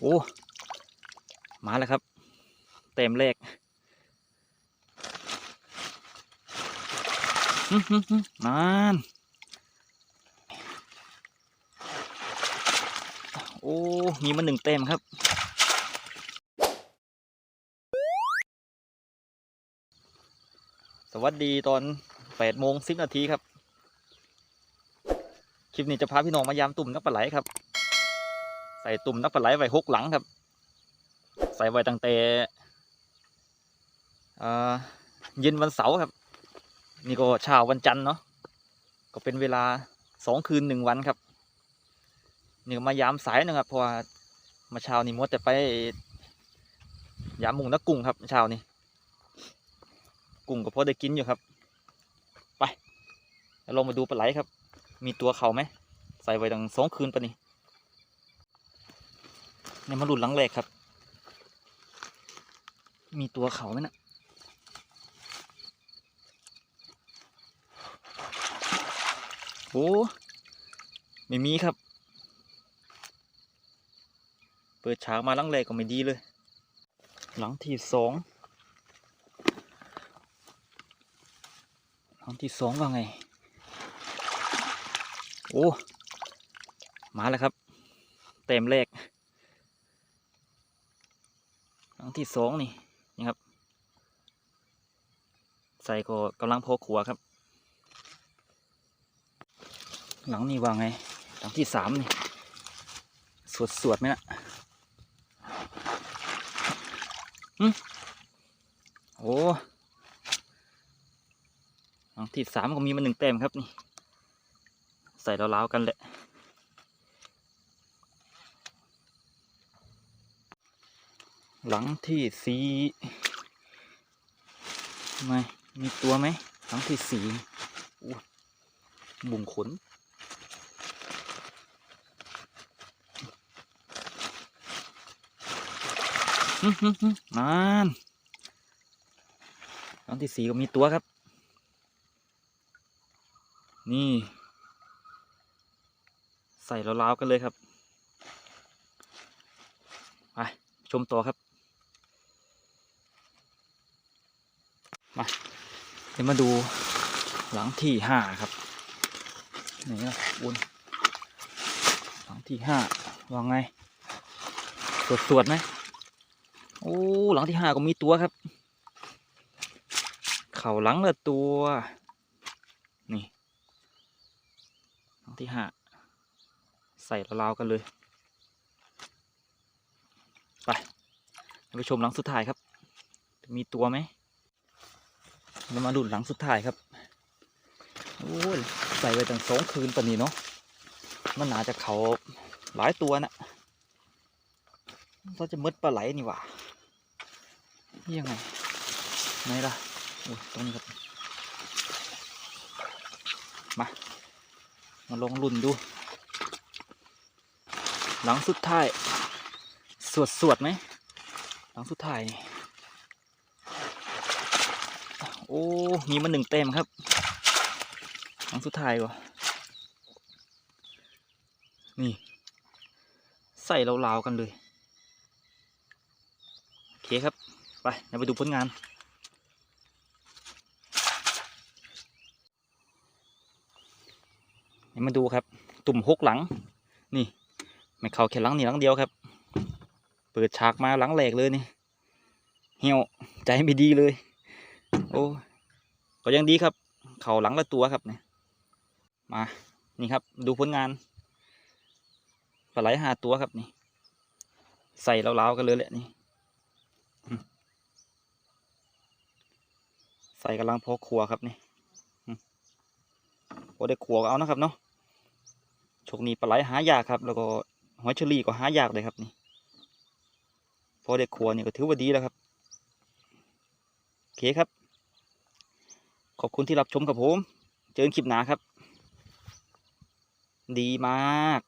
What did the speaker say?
โอ้ มาแล้วครับ เต็มเลขนานโอ้ มีมาหนึ่งเต็มครับ สวัสดีตอนแปดโมงสิบนาทีครับ คลิปนี้จะพาพี่น้องมายามตุ่มนักปลาไหลครับ ใส่ตุ่มนักปลาไหลไว้หกหลังครับ ใส่ไว้ตั้งแต่เอ่อเย็นวันเสาร์ครับ นี่ก็เช้าวันจันทร์เนาะก็เป็นเวลาสองคืนหนึ่งวันครับนี่มายามสายนะครับเพราะว่ามาเช้านี่มดแต่ไปยามมุงนักกุ้งครับเช้านี่กุ้งก็พอได้กินอยู่ครับ ไปแล้วลองมาดูปลาไหลครับ มีตัวเขาไหมใส่ไว้ตั้งสองคืนปะนี่ เนี่ยมาหลุดหลังแรกครับ มีตัวเขาไหมนะโอ้ไม่มีครับ เปิดฉากมาหลังแรกก็ไม่ดีเลย หลังที่สองหลังที่สองว่าไง โอ้ มาแล้วครับ เต็มแรกหลัง ที่สองนี่นี่ครับ ใส่ก็กำลังพอขัวครับ หลังนี้ว่าไง หลังที่สามนี่ สวดสวดๆไหมนะอืมโอ้หลังที่สามก็มีมาหนึ่งเต็มครับนี่ ใส่ราวๆกันแหละ หลังที่สี่ไม่มีตัวไหมหลังที่สี่บุ่งขนอื้อหือหือนานหลังที่สี่ก็มีตัวครับ นี่ ใส่ราวๆกันเลยครับ ไป ชมต่อครับ มาเดี๋ยวมาดูหลังที่ห้าครับนล่นะบุญหลังที่ห้าว่าไงสวดสวดไหมโอ้หลังที่ห้าก็มีตัวครับ เข่าหลังละตัวนี่หลังที่ห้าใส่ราวๆกันเลย ไปไปชมหลังสุดท้ายครับ มีตัวไหม เรามาดูหลังสุดท้ายครับโอ้ยใส่ไว้ตั้งสองคืนปานนี้เนาะมันหนาจะเขาหลายตัวนะเราจะมืดปลาไหลนี่หว่านี่ยังไงไหนล่ะโอ้ยตรงนี้ครับ มา มาลองลุ่นดู หลังสุดท้าย สวดสวดไหม หลังสุดท้ายนี่ โอ้มีมาหนึ่งเต็มครับหลังสุดท้ายก่อนนี่ ใส่ราๆกันเลย โอเคครับ ไปเดี๋ยวไปดูผลงานนี่มาดูครับ ตุ่มหกหลัง นี่ไม่เข้าแค่หลังนี่หลังเดียวครับ เปิดฉากมาหลังแหลกเลยนี่ เหี่ยวใจไม่ดีเลย โอ้ก็ยังดีครับ เข่าหลังละตัวครับเนี่ยมานี่ครับ ดูผลงานปลาไหลห้าตัวครับนี่ ใส่ราๆกันเลยแหละนี่ใส่กำลังพอครัวครับนี่พอได้ครัวก็เอานะครับเนาะชกนี้ปลาไหลหายากครับ แล้วก็หอยเชอรี่ก็หายากเลยครับนี่ พอได้ครัวนี่ก็ถือว่าดีแล้วครับโอเคครับ ขอบคุณที่รับชมครับผม เจอกันคลิปหน้าครับ ดีมาก